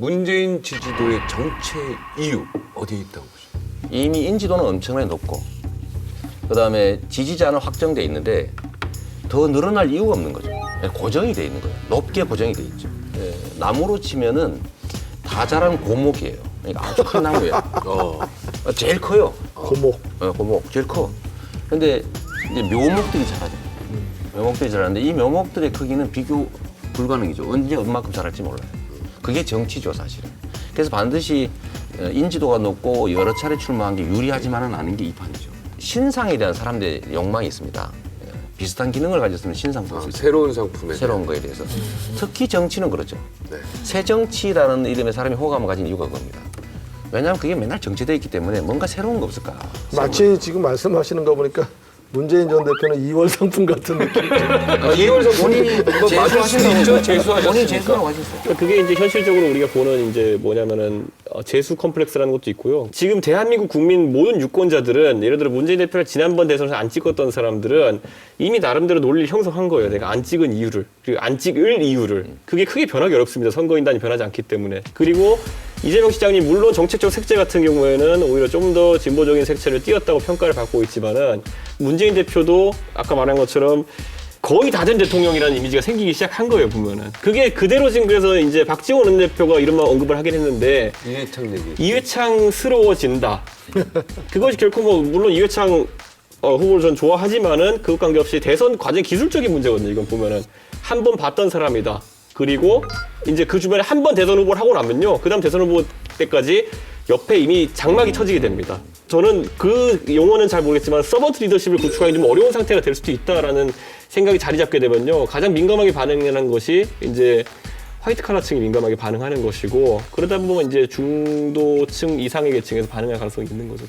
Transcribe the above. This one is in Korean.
문재인 지지도의 정체 이유 어디에 있다고 보십니까? 이미 인지도는 엄청나게 높고 그다음에 지지자는 확정돼 있는데 더 늘어날 이유가 없는 거죠. 예, 고정이 돼 있는 거예요. 높게 고정이 돼 있죠. 예, 나무로 치면은 다 자란 고목이에요. 그러니까 아주 큰 나무예요. 어. 어, 제일 커요. 고목. 어, 고목 제일 커. 근데 이제 묘목들이 자라죠. 묘목들이 자라는데 이 묘목들의 크기는 비교 불가능이죠. 언제 얼마큼 자랄지 몰라요. 그게 정치죠, 사실은. 그래서 반드시 어, 인지도가 높고 여러 차례 출마한 게 유리하지만은 않은 게 이 판이죠. 신상에 대한 사람들의 욕망이 있습니다. 예, 비슷한 기능을 가졌으면 신상 아. 새로운 상품에 새로운 거에 대해서. 특히 정치는 그렇죠. 네. 새 정치라는 이름의 사람이 호감을 가진 이유가 그겁니다. 왜냐하면 그게 맨날 정치돼 있기 때문에 뭔가 새로운 거 없을까. 마치 지금 말씀하시는 거 보니까 문재인 전 대표는 2월 상품 같은 느낌. 상품이 뭐 맞을 수도 있죠. 본인. 재수하고 하셨어요. 그러니까 그게 이제 현실적으로 우리가 보는 이제 뭐냐면은 어, 재수 컴플렉스라는 것도 있고요. 지금 대한민국 국민 모든 유권자들은 예를 들어 문재인 대표를 지난번 대선에서 안 찍었던 사람들은 이미 나름대로 논리를 형성한 거예요. 내가 안 찍은 이유를 그리고 안 찍을 이유를 그게 크게 변하기 어렵습니다. 선거인단이 변하지 않기 때문에 그리고 이재명 시장님 물론 정책적 색채 같은 경우에는 오히려 좀 더 진보적인 색채를 띄었다고 평가를 받고 있지만은 문재인 대표도 아까 말한 것처럼 거의 다 된 대통령이라는 이미지가 생기기 시작한 거예요 보면은. 그게 그대로 지금 그래서 이제 박지원 원내대표가 이른바 언급을 하긴 했는데 이해창 얘기. 이회창스러워진다. 그것이 결코 뭐 물론 이회창 어, 후보를 전 좋아하지만은 그것 관계없이 대선 과정 기술적인 문제거든요 이건 보면은. 한 번 봤던 사람이다 그리고 이제 그 주변에 한 번 대선 후보를 하고 나면요 그 다음 대선 후보 때까지 옆에 이미 장막이 쳐지게 됩니다. 저는 그 용어는 잘 모르겠지만 서버트 리더십을 구축하기 좀 어려운 상태가 될 수도 있다라는 생각이 자리 잡게 되면요. 가장 민감하게 반응하는 것이 이제 화이트 칼라층이 민감하게 반응하는 것이고 그러다 보면 이제 중도층 이상의 계층에서 반응할 가능성이 있는 거죠.